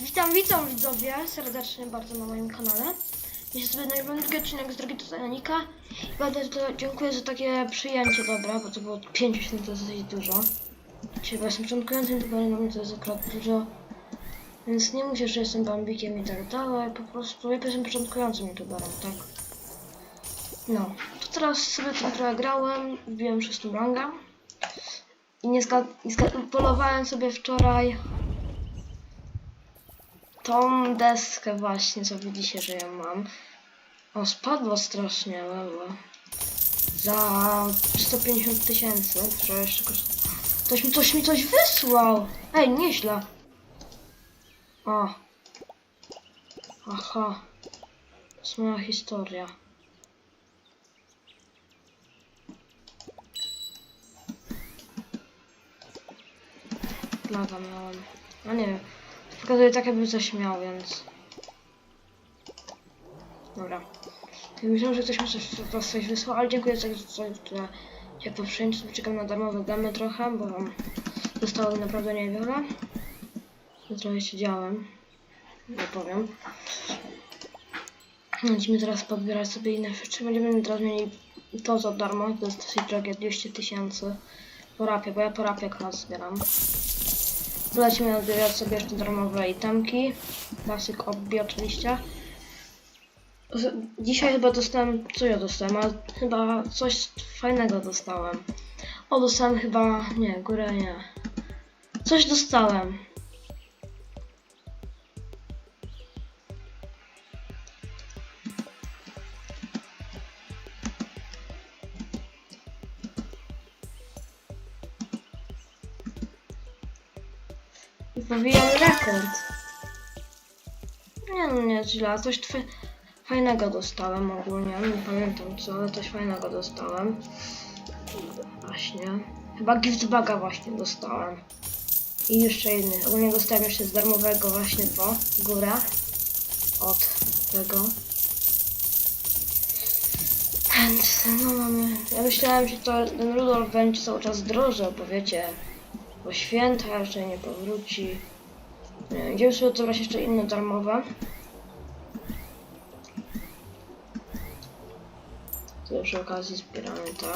Witam, witam widzowie serdecznie bardzo na moim kanale. Sobie nagrywam drugi odcinek z Zajanika. I Bardzo to dziękuję za takie przyjęcie dobre, bo to było 5 miesięcy, to jest dużo. Bo jestem początkującym youtuberem, to jest akurat dużo. Więc nie mówię, że jestem bambikiem i tak dalej, po prostu ja jestem początkującym youtuberem, tak? No, to teraz sobie tym trochę grałem, wbiłem szóstą rangę. I nie zgad... polowałem sobie wczoraj tą deskę właśnie, co widzicie, że ja mam. O, spadło strasznie, lewo. Za 150 tysięcy, wczoraj jeszcze. Ktoś mi, ktoś mi coś wysłał! Ej, nieźle. O. Aha. To jest moja historia. Laga miałem. A nie wiem. Pokazuje tak, jakby coś miał, więc... Dobra. Ja Myślałem, że ktoś mi coś, to coś wysłał, ale dziękuję za za- za- jak po przyjęciu sobie czekam na darmowe damy trochę, bo dostałem naprawdę niewiele. Ja trochę siedziałem. Nie powiem. Będziemy teraz podbierać sobie inne rzeczy. Będziemy teraz mieli to za darmo. To jest dosyć drogie, 200 tysięcy. Porapie, bo ja porapie akurat zbieram. Lecimy odbierać sobie jeszcze darmowe itemki. Klasyk obbi oczywiście. Dzisiaj chyba dostałem, co ja dostałem, ale chyba coś fajnego dostałem. O, dostałem chyba, nie, górę nie. Coś dostałem. I pobijam rekord. Nie no, nie źle, coś fajnego dostałem ogólnie, nie pamiętam co, ale coś fajnego dostałem. Właśnie. Chyba giftbaga właśnie dostałem. I jeszcze inny. Ogólnie dostałem jeszcze z darmowego właśnie to, górę. Od tego. Więc no mamy. Ja myślałem, że to ten Rudolf będzie cały czas drożał, bo wiecie, bo święta jeszcze nie powróci. Idziemy sobie odebrać jeszcze inne darmowe. Tu przy okazji zbieramy to.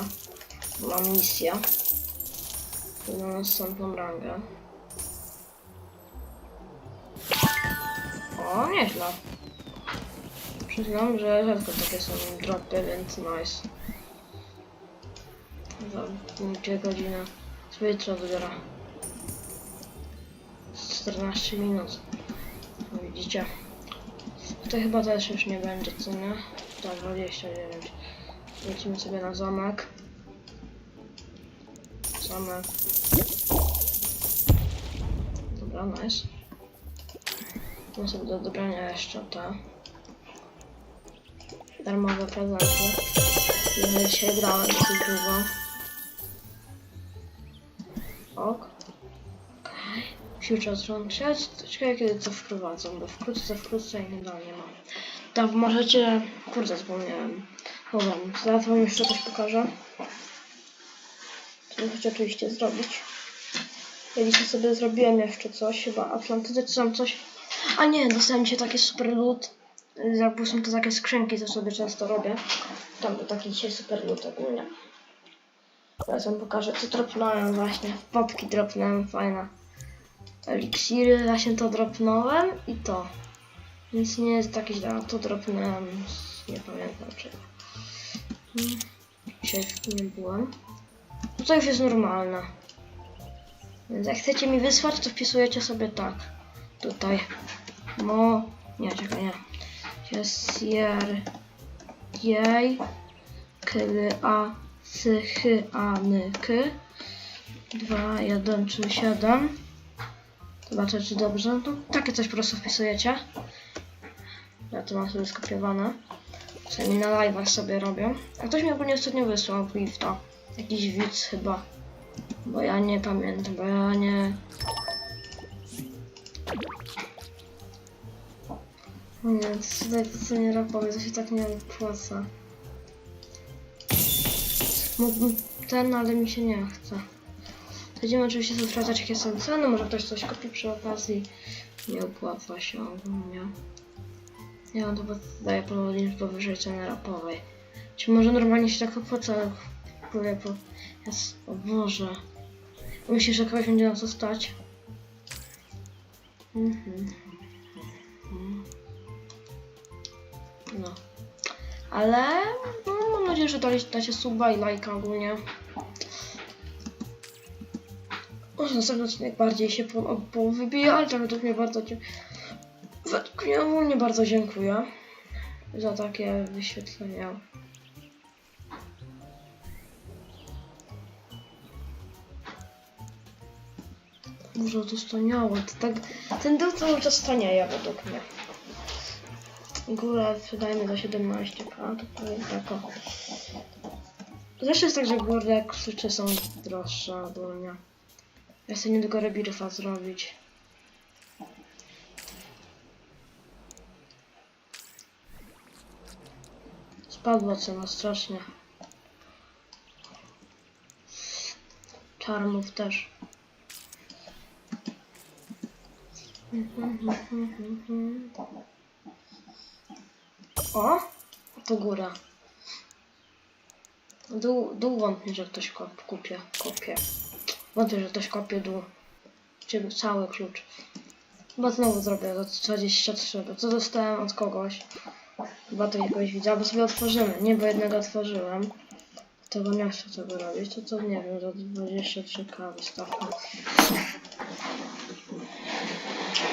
Mam misję. Na następną rangę. O, nieźle. Przyznam, że rzadko takie są dropy, więc nice. Za godziny. Sobie jutro dobiera. 14 minut. No widzicie. To chyba też już nie będzie, co nie? Tak, 29. Lecimy sobie na zamek. Zamek. Dobra, nice. Mam sobie do dobrania jeszcze te darmowe prezenty. Ja dzisiaj grałem dosyć dużo. Future Frontiers. Ciekawe kiedy to wprowadzą, bo wkrótce, wkrótce i da, nie ma. Tam możecie... Kurde, zapomniałem. Dobra, zaraz wam jeszcze coś pokażę. Co chcę oczywiście zrobić. Ja dzisiaj sobie zrobiłem jeszcze coś, chyba Atlantydy czy tam coś. A nie, dostałem dzisiaj takie super loot. Są to takie skrzynki, co sobie często robię. Tam był taki dzisiaj super loot ogólnie. Teraz wam pokażę, co dropnąłem właśnie. Popki dropnąłem, fajne. Eliksiry, właśnie to dropnąłem i to. Więc nie jest takie źle, to dropnąłem, nie pamiętam czego. Dzisiaj nie byłem. No to już jest normalne. Więc jak chcecie mi wysłać, to wpisujecie sobie tak. Tutaj. Mo... Nie, czekaj, nie. Jest jer... Jej... Kyly a... Sy, chy, a, ny, ky. 2, 1, 3, 7. Zobaczę, czy dobrze. No, takie coś po prostu wpisujecie. Ja to mam sobie skopiowane. Przynajmniej na live'ach sobie robię. A ktoś mi ogólnie ostatnio wysłał gifta. Jakiś widz chyba. Bo ja nie pamiętam, bo ja nie... Nie, to co nie rapowie, to się tak nie opłaca. Mógłbym ten, ale mi się nie chce. Będziemy oczywiście sobie sprawdzać jakie są ceny, może ktoś coś kupi przy okazji. Nie opłaca się ogólnie. Ja mam to daję połowić powyżej ceny rapowej. Czy może normalnie się tak opłaca, kupuję po... Jest... O Boże. Myślisz, że kogoś będzie na co stać? Mhm. No. Ale no, mam nadzieję, że dali, dacie suba i lajka ogólnie. Może następny odcinek bardziej się po, po ale to według mnie bardzo według mnie ogólnie bardzo dziękuję za takie wyświetlenia. Może to staniało, tak, ten dół cały czas stanieje według mnie. Górę sprzedajmy za 17k, to powiem tak. Zawsze jest tak, że góry klucze są droższe ogólnie. Ja chcę niedługo rebirfa zrobić. Spadła cena strasznie. Czarnów też. O! To góra. Dół, dół wątpię, że ktoś kop, kupie, kopie. Wątpię, że ktoś kopie dół. Czy cały klucz. Chyba znowu zrobię za 23, bo co dostałem od kogoś. Chyba to jakiegoś widzę, albo sobie otworzymy. Nie, bo jednego otworzyłem. Tego nie chcę tego robić, to co nie wiem, za 23k wystawka.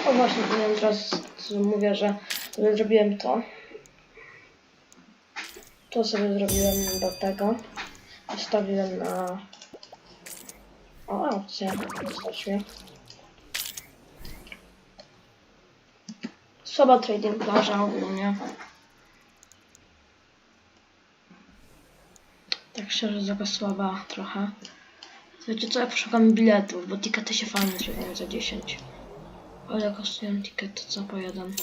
O właśnie, powiem teraz, mówię, że zrobiłem to. To sobie zrobiłem do tego. Zostawiłem na... O. Wystarczy mi. Słaba trading plaża ogólnie. Tak szczerze, taka słaba trochę. Wiecie co, ja poszukam biletów, bo tikety się fajnie sprzedają za 10. Ale kosztują tickety co po jeden.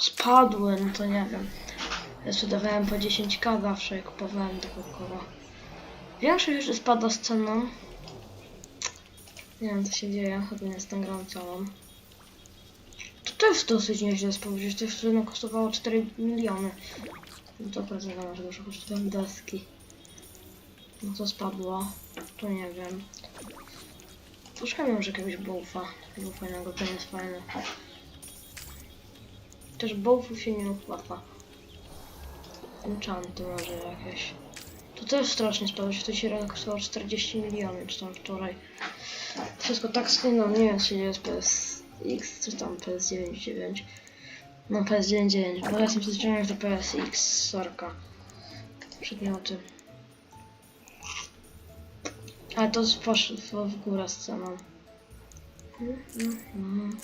Spadły, no to nie wiem. Ja sprzedawałem po 10k zawsze i kupowałem tego koła. Większość jeszcze spada z ceną. Nie wiem co się dzieje, chyba nie jestem grą całą. To też dosyć nieźle spojrzeć, to już no, kosztowało 4 miliony. To prezydent, że dużo kosztują deski. No to spadło, to nie wiem. Poszukamy może jakiegoś boufa, takiego fajnego, ten jest fajny. Też boufów się nie opłaca. Enchanty może jakieś. To też strasznie spadło to się rano kosztowało 40 milionów, czy tam wczoraj. Wszystko tak skinął, nie wiem czy jest PSX, czy tam PS99. No PS99, bo ja jestem przyzwyczajony do PSX, sorka. Przedmioty. Ale to poszło w górę z ceną. Mhm.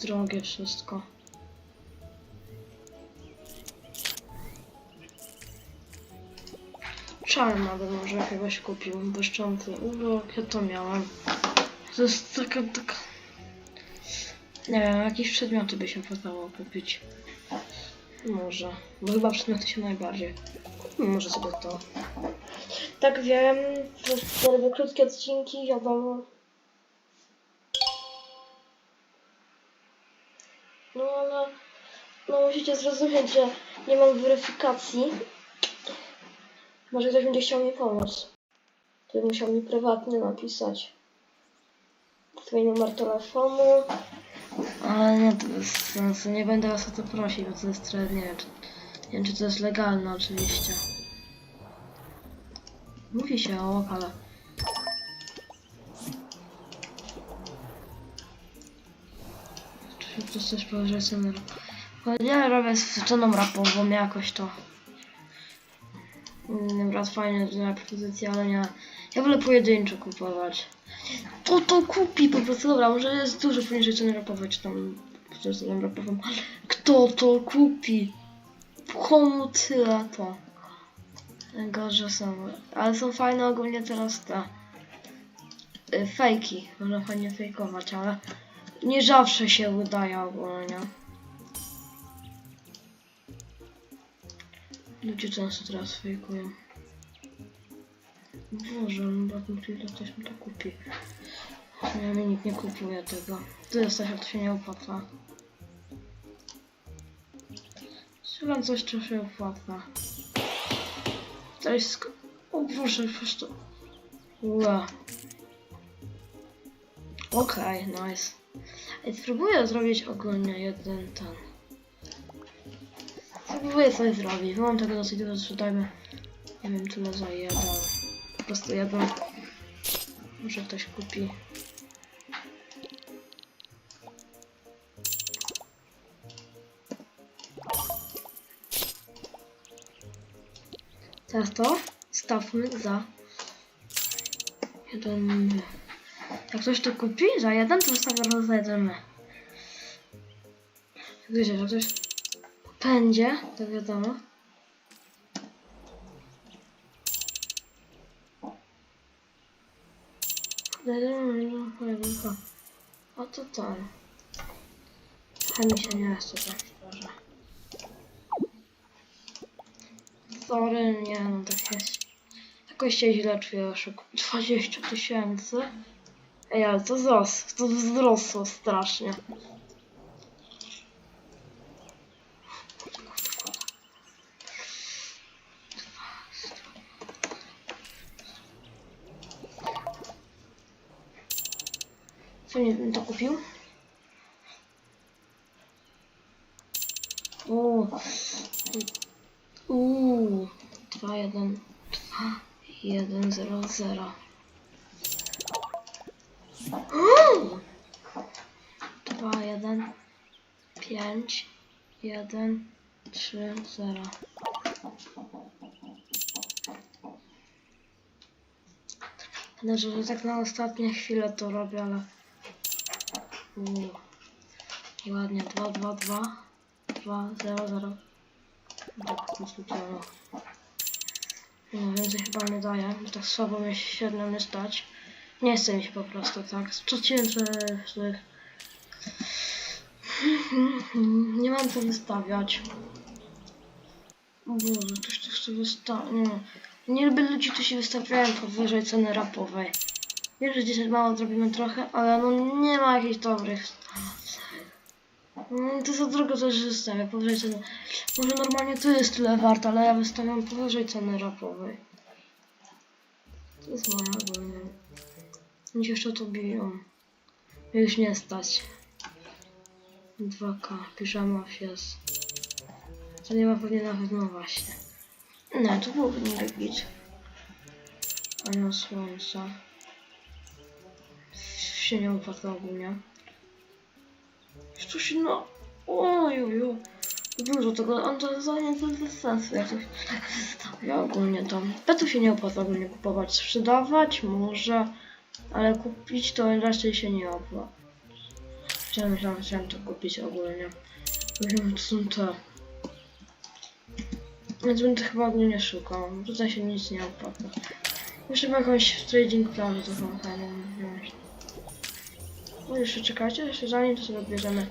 Drogie wszystko. Czarna bym może jakiegoś kupił, błyszczący. Uuu, ja to miałem. To jest taka, taka... Nie wiem, jakieś przedmioty by się opłacało kupić. Może, bo chyba przedmioty się najbardziej. Może sobie to. Tak wiem, to robię krótkie odcinki, wiadomo. No musicie zrozumieć, że nie mam weryfikacji. Może ktoś będzie chciał mi pomóc. To musiał mi prywatnie napisać twój numer telefonu. Ale nie, to sensu. Nie będę was o to prosić, bo to jest trochę, nie wiem, czy, nie wiem, czy to jest legalne oczywiście. Mówi się o lokale. Czy to coś powyżej rap- Ja robię z ceną rapową jakoś to. Mm, Raz fajnie na propozycję, ale nie. Ja wolę pojedynczo kupować. To to kupi po prostu, dobra, może jest dużo poniżej ceny rapowej, czy tam czy ceną rapową. Kto to kupi? Komu tyle to? Gorzej są, ale są fajne ogólnie teraz te y, fejki, można fajnie fejkować, ale nie zawsze się udaje ogólnie. Ludzie często teraz fejkują. Boże, no ile ktoś mi to kupi. Nie, mi nikt nie kupuje tego. To jest coś, jak to się nie opłaca. Strzelam coś, co się opłaca. To jest... sk- O Boże, przecież to... Ua. Okej, nice. Ej, spróbuję zrobić ogólnie jeden ten. Spróbuję coś zrobić. Mam tego dosyć dużo, sprzedajmy. Nie wiem, tyle za jeden. Po prostu jeden. Może ktoś kupi. Teraz to stawmy za jeden. Jak ktoś to kupi za jeden, to zostawiamy za jeden. Wiecie, jak ktoś będzie, to wiadomo. O to tam. A mi się nie chce tak szczerze. Sorry, nie no tak jest. Jakoś się źle czuję, oszuk. 20 tysięcy. Ej, ale to wzrosło, to wzrosło strasznie. Co nie bym to kupił? Uuu. Uuu. 2, 1, 2, 1, 0, 0. Uuu. 2, 1, 5, 1, 3, 0. Będę, że tak na ostatnie chwilę to robię, ale... Uuu. I ładnie, 2, 2, 2, 2, 0, 0. Tak, prostu działa. No, więcej chyba nie daje, tak słabo mnie średnio nie stać. Nie chce mi się po prostu tak. Straciłem że, że... Nie mam co wystawiać. Boże, ktoś tu chce wystawiać. Nie. nie lubię ludzi, którzy wystawiają powyżej ceny rapowej. Wiem, że dzisiaj mało zrobimy trochę, ale no nie ma jakichś dobrych. No, to za drogo coś wystawia, powyżej ceny. Może normalnie to jest tyle warte, ale ja wystawiam powyżej ceny rapowej. To jest moja ogólnie. Oni się jeszcze to biją. Już nie stać. 2K, piżama jest. To nie ma pewnie nawet, no właśnie. Nie, to byłoby niby git. Anioł słońca. Się nie opłaca ogólnie. Jeszcze się no... Ojuju. Dużo tego, on to to bez sensu, jak coś tak wystawia ogólnie to. Się nie opłaca ogólnie kupować, sprzedawać może, ale kupić to raczej się nie opłaca. Chciałem, myślałem, chciałem to kupić ogólnie. Myślałem, to są te. Więc będę chyba ogólnie szukał. Tutaj się nic nie opłaca. Ma jakąś trading plan, to chyba fajnie wziąć. No jeszcze czekajcie, jeszcze zanim to sobie bierzemy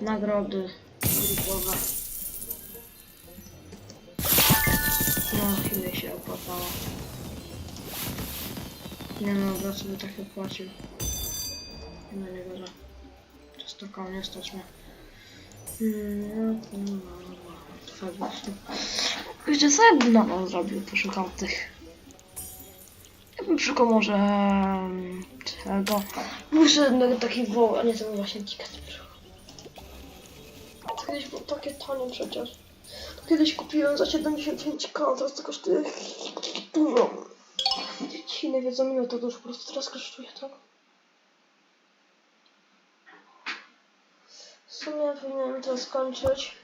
nagrody grupowe. No, chwilę się opłacało. Nie no, dobra sobie tak opłacił. No nie wierzę. To jest taka nie stać mnie. Mm, no, no, no, no. To właśnie. Wiecie co ja bym nowo zrobił? Poszukał tych. Ja szukał może tego. Muszę jednego takich woł, a nie to właśnie ticket. To kiedyś było takie tanie przecież. To kiedyś kupiłem za 75k, teraz to kosztuje dużo. Ci nie wiedzą ile to już po prostu teraz kosztuje tak. W sumie powinienem to skończyć.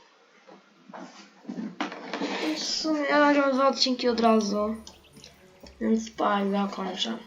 W sumie ja nagram dwa odcinki od razu. Więc pa, ja kończę.